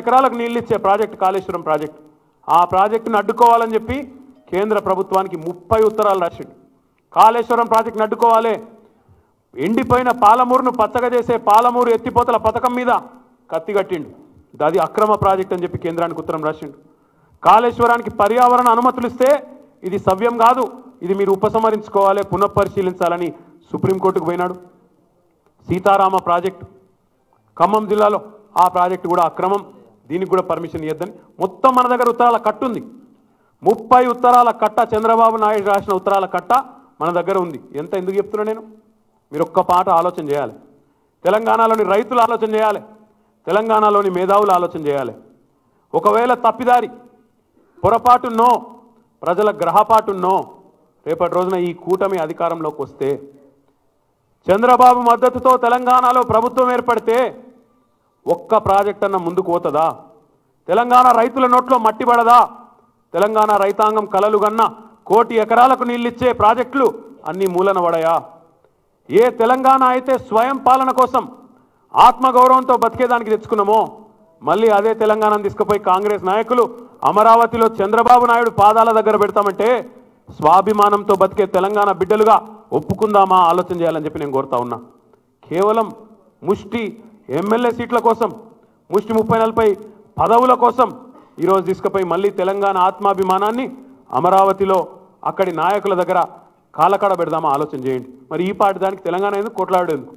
ఎకరాలకు నీళ్ళు ఇచ్చే ప్రాజెక్ట్ కాళేశ్వరం ప్రాజెక్ట్. ఆ ప్రాజెక్టును అడ్డుకోవాలని చెప్పి కేంద్ర ప్రభుత్వానికి ముప్పై ఉత్తరాలు రాసిండు. కాళేశ్వరం ప్రాజెక్టును అడ్డుకోవాలి. ఎండిపోయిన పాలమూరును పచ్చగా చేసే పాలమూరు ఎత్తిపోతల పథకం మీద కత్తి కట్టిండు. అది అక్రమ ప్రాజెక్ట్ అని చెప్పి కేంద్రానికి ఉత్తరం రాసిండు. కాళేశ్వరానికి పర్యావరణ అనుమతులు ఇస్తే ఇది సవ్యం కాదు. ఇది మీరు ఉపసంహరించుకోవాలి పునఃపరిశీలించాలని సుప్రీంకోర్టుకు పోయినాడు. సీతారామ ప్రాజెక్టు ఖమ్మం జిల్లాలో ఆ ప్రాజెక్టు కూడా అక్రమం. దీనికి కూడా పర్మిషన్ ఇవ్వద్దని. మొత్తం మన దగ్గర ఉత్తరాల కట్టుంది ముప్పై ఉత్తరాల కట్ట చంద్రబాబు నాయుడు రాసిన ఉత్తరాల కట్ట మన దగ్గర ఉంది. ఎంత ఎందుకు చెప్తున్నా నేను? మీరు ఒక్క పాట ఆలోచన చేయాలి. తెలంగాణలోని రైతులు ఆలోచన చేయాలి. తెలంగాణలోని మేధావులు ఆలోచన చేయాలి. ఒకవేళ తప్పిదారి పొరపాటున్నో ప్రజల గ్రహపాటున్నో రేపటి రోజున ఈ కూటమి అధికారంలోకి వస్తే చంద్రబాబు మద్దతుతో తెలంగాణలో ప్రభుత్వం ఏర్పడితే ఒక్క ప్రాజెక్ట్ అన్న ముందుకు పోతుందా? తెలంగాణ రైతుల నోట్లో మట్టి పడదా? తెలంగాణ రైతాంగం కలలు గన్న కోటి ఎకరాలకు నీళ్ళిచ్చే ప్రాజెక్టులు అన్ని మూలన పడయా? ఏ తెలంగాణ అయితే స్వయం పాలన కోసం ఆత్మగౌరవంతో బతికేదానికి తెచ్చుకున్నామో మళ్ళీ అదే తెలంగాణను తీసుకుపోయి కాంగ్రెస్ నాయకులు అమరావతిలో చంద్రబాబు నాయుడు పాదాల దగ్గర పెడతామంటే స్వాభిమానంతో బతికే తెలంగాణ బిడ్డలుగా ఒప్పుకుందామా ఆలోచన చేయాలని చెప్పి నేను కోరుతా ఉన్నా. కేవలం ముష్టి ఎమ్మెల్యే సీట్ల కోసం ముష్టి ముప్పై నలభై పదవుల కోసం ఈరోజు తీసుకుపోయి మళ్ళీ తెలంగాణ ఆత్మాభిమానాన్ని అమరావతిలో అక్కడి నాయకుల దగ్గర కాలకాడ పెడదామా ఆలోచన చేయండి. మరి ఈ పాటి దానికి తెలంగాణ ఎందుకు కొట్లాడేందుకు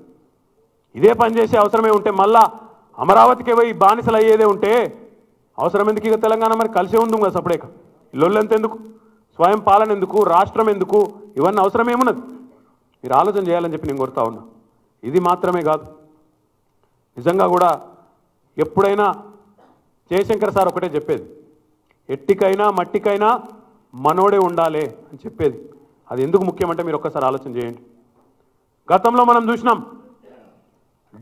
ఇదే పని చేసే అవసరమే ఉంటే మళ్ళా అమరావతికి పోయి బానిసలు అయ్యేదే ఉంటే అవసరం ఎందుకు? ఇక తెలంగాణ మరి కలిసే ఉంది కదా సపడేక లొల్లెంత ఎందుకు స్వయం పాలన ఎందుకు? రాష్ట్రం ఎందుకు? ఇవన్నీ అవసరమేమున్నది? మీరు ఆలోచన చేయాలని చెప్పి నేను కోరుతా ఉన్నా. ఇది మాత్రమే కాదు. నిజంగా కూడా ఎప్పుడైనా జయశంకర్ సార్ ఒకటే చెప్పేది. ఎట్టికైనా మట్టికైనా మనోడే ఉండాలి అని చెప్పేది. అది ఎందుకు ముఖ్యమంటే మీరు ఒక్కసారి ఆలోచన చేయండి. గతంలో మనం చూసినాం.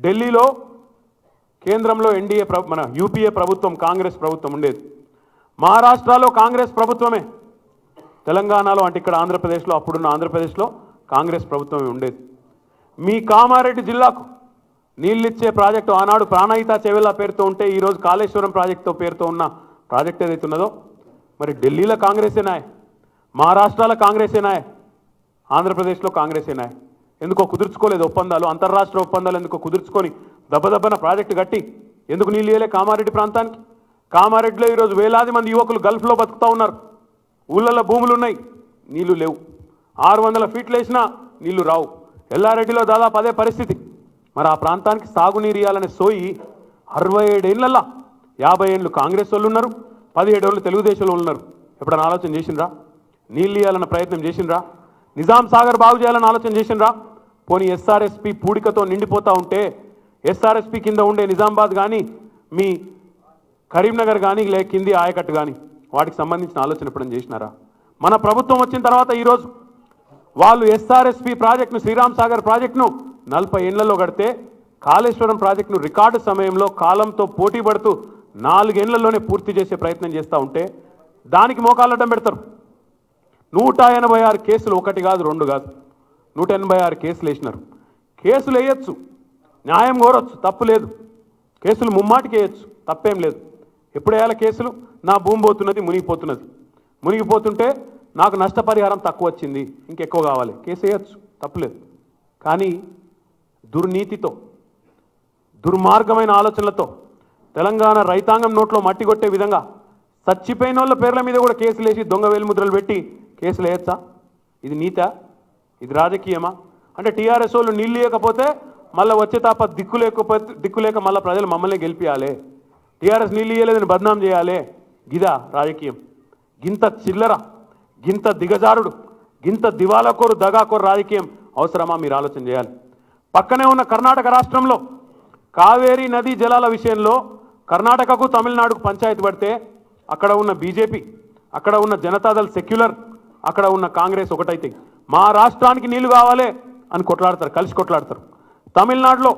ఢిల్లీలో కేంద్రంలో ఎన్డీఏ మన యూపీఏ ప్రభుత్వం కాంగ్రెస్ ప్రభుత్వం ఉండేది. మహారాష్ట్రలో కాంగ్రెస్ ప్రభుత్వమే. తెలంగాణలో అంటే ఇక్కడ ఆంధ్రప్రదేశ్లో అప్పుడున్న ఆంధ్రప్రదేశ్లో కాంగ్రెస్ ప్రభుత్వమే ఉండేది. మీ కామారెడ్డి జిల్లాకు నీళ్ళిచ్చే ప్రాజెక్టు ఆనాడు ప్రాణహిత చెవెల్లా పేరుతో ఉంటే ఈరోజు కాళేశ్వరం ప్రాజెక్టుతో పేరుతో ఉన్న ప్రాజెక్ట్ ఏదైతే ఉన్నదో మరి ఢిల్లీలో కాంగ్రెసేనాయ్ మహారాష్ట్రాల కాంగ్రెసేనాయ్ ఆంధ్రప్రదేశ్లో కాంగ్రెసేనాయ్ ఎందుకో కుదుర్చుకోలేదు ఒప్పందాలు అంతర్రాష్ట్ర ఒప్పందాలు ఎందుకో కుదుర్చుకొని దెబ్బదెబ్బన ప్రాజెక్టు కట్టి ఎందుకు నీళ్ళు వేయలే కామారెడ్డి ప్రాంతానికి? కామారెడ్డిలో ఈరోజు వేలాది మంది యువకులు గల్ఫ్లో బతుకుతూ ఉన్నారు. ఊళ్ళల్లో భూములు ఉన్నాయి నీళ్ళు లేవు. ఆరు వందల ఫీట్లు వేసినా నీళ్ళు రావు. ఎల్లారెడ్డిలో దాదాపు అదే పరిస్థితి. మరి ఆ ప్రాంతానికి సాగునీరు ఇవ్వాలనే సోయి అరవై ఏడేళ్ళల్లా యాభై ఏళ్ళు కాంగ్రెస్ వాళ్ళు ఉన్నారు పదిహేడు ఏళ్ళు తెలుగుదేశం ఉన్నారు. ఎప్పుడైనా ఆలోచన చేసిండ్రా? నీళ్ళు ఇవ్వాలన్న ప్రయత్నం చేసిండ్రా? నిజాం సాగర్ బాగు చేయాలని ఆలోచన చేసిండ్రా? పోనీ ఎస్ఆర్ఎస్పి పూడికతో నిండిపోతూ ఉంటే ఎస్ఆర్ఎస్పి కింద ఉండే నిజామాబాద్ కానీ మీ కరీంనగర్ కానీ లే కింది ఆయకట్టు కానీ వాటికి సంబంధించిన ఆలోచన ఎప్పుడైనా చేసినారా? మన ప్రభుత్వం వచ్చిన తర్వాత ఈరోజు వాళ్ళు ఎస్ఆర్ఎస్పి ప్రాజెక్టును శ్రీరామ్ సాగర్ ప్రాజెక్టును నలభై ఏళ్ళలో కడితే కాళేశ్వరం ప్రాజెక్టును రికార్డు సమయంలో కాలంతో పోటీ పడుతూ నాలుగేళ్ళలోనే పూర్తి చేసే ప్రయత్నం చేస్తూ ఉంటే దానికి మోకాలడ్డం పెడతారు. నూట ఎనభై ఆరు కేసులు ఒకటి కాదు రెండు కాదు. నూట ఎనభై ఆరు కేసులు వేసినారు. కేసులు వేయచ్చు. న్యాయం కోరొచ్చు. తప్పు లేదు. కేసులు ముమ్మాటికి వేయచ్చు. తప్పేం లేదు. ఎప్పుడు వేయాలి కేసులు? నా భూమి పోతున్నది మునిగిపోతున్నది. మునిగిపోతుంటే నాకు నష్టపరిహారం తక్కువ వచ్చింది ఇంకెక్కువ కావాలి. కేసు వేయచ్చు తప్పులేదు. కానీ దుర్నీతితో దుర్మార్గమైన ఆలోచనలతో తెలంగాణ రైతాంగం నోట్లో మట్టి కొట్టే విధంగా చచ్చిపోయిన వాళ్ళ పేర్ల మీద కూడా కేసులు వేసి దొంగ వేలుముద్రలు పెట్టి కేసులు వేయచ్చా? ఇది నీత? ఇది రాజకీయమా? అంటే టీఆర్ఎస్ వాళ్ళు నీళ్ళు ఇవ్వకపోతే మళ్ళీ వచ్చే తాప దిక్కు లేకపోతే దిక్కు లేక మళ్ళీ ప్రజలు మమ్మల్ని గెలిపియాలి. టీఆర్ఎస్ నీళ్ళు ఇవ్వలేదని బద్నాం చేయాలి. గిదా రాజకీయం. గింత చిల్లరా గింత దిగజారుడు గింత దివాలకోరు దగాకోరు రాజకీయం అవసరమా? మీరు ఆలోచన చేయాలి. పక్కనే ఉన్న కర్ణాటక రాష్ట్రంలో కావేరీ నదీ జలాల విషయంలో కర్ణాటకకు తమిళనాడుకు పంచాయతీ పడితే అక్కడ ఉన్న బీజేపీ అక్కడ ఉన్న జనతాదళ్ సెక్యులర్ అక్కడ ఉన్న కాంగ్రెస్ ఒకటైతే మా రాష్ట్రానికి నీళ్ళు కావాలి అని కొట్లాడతారు కలిసి కొట్లాడతారు. తమిళనాడులో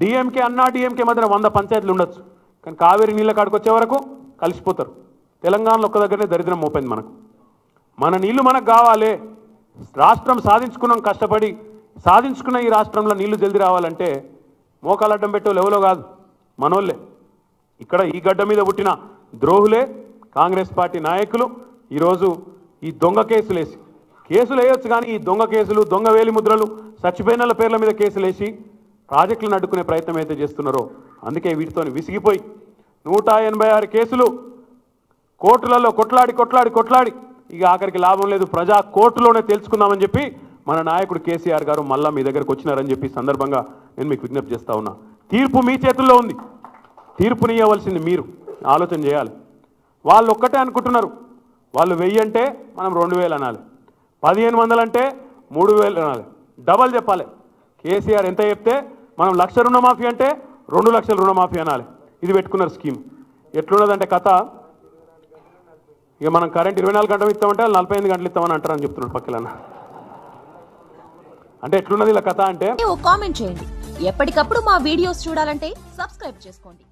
డిఎంకే అన్నా డిఎంకే మధ్యన వంద పంచాయతీలు ఉండొచ్చు. కానీ కావేరీ నీళ్ళ కాడికి వచ్చే వరకు కలిసిపోతారు. తెలంగాణలో ఒక్క దగ్గరనే దరిద్రం మోపింది మనకు. మన నీళ్ళు మనకు కావాలి. రాష్ట్రం సాధించుకున్నాం కష్టపడి సాధించుకున్న ఈ రాష్ట్రంలో నీళ్ళు జల్ది రావాలంటే మోకాలు అడ్డం పెట్టే లెవెలో కాదు మనోళ్ళే. ఇక్కడ ఈ గడ్డ మీద పుట్టిన ద్రోహులే కాంగ్రెస్ పార్టీ నాయకులు. ఈరోజు ఈ దొంగ కేసులు వేసి కేసులు వేయొచ్చు కానీ ఈ దొంగ కేసులు దొంగ వేలి ముద్రలు చచ్చిపోయిన పేర్ల మీద కేసులు వేసి ప్రాజెక్టులను అడ్డుకునే ప్రయత్నం అయితే చేస్తున్నారో అందుకే వీటితో విసిగిపోయి నూట ఎనభై ఆరు కేసులు కోర్టులలో కొట్లాడి కొట్లాడి కొట్లాడి ఇక ఆఖరికి లాభం లేదు. ప్రజా కోర్టులోనే తెలుసుకుందామని చెప్పి మన నాయకుడు కేసీఆర్ గారు మళ్ళా మీ దగ్గరకు వచ్చినారని చెప్పి సందర్భంగా నేను మీకు విజ్ఞప్తి చేస్తా ఉన్నా. తీర్పు మీ చేతుల్లో ఉంది. తీర్పునియవలసింది మీరు. ఆలోచన చేయాలి. వాళ్ళు ఒక్కటే అనుకుంటున్నారు. వాళ్ళు వెయ్యి అంటే మనం రెండు వేలు అనాలి. పదిహేను వందలు అంటే మూడు వేలు అనాలి. డబల్ చెప్పాలి. కేసీఆర్ ఎంత చెప్తే మనం లక్ష రుణమాఫీ అంటే రెండు లక్షల రుణమాఫీ అనాలి. ఇది పెట్టుకున్నారు స్కీమ్. ఎట్లున్నదంటే కథ ఇక మనం కరెంట్ ఇరవై నాలుగు గంటలు ఇస్తామంటే వాళ్ళు నలభై ఎనిమిది గంటలు ఇస్తామని అంటారని చెప్తున్నాడు పక్కన అంటే ఎట్లున్నది ఇలా కథ అంటే? కామెంట్ చేయండి. ఎప్పటికప్పుడు మా వీడియోస్ చూడాలంటే సబ్స్క్రైబ్ చేసుకోండి.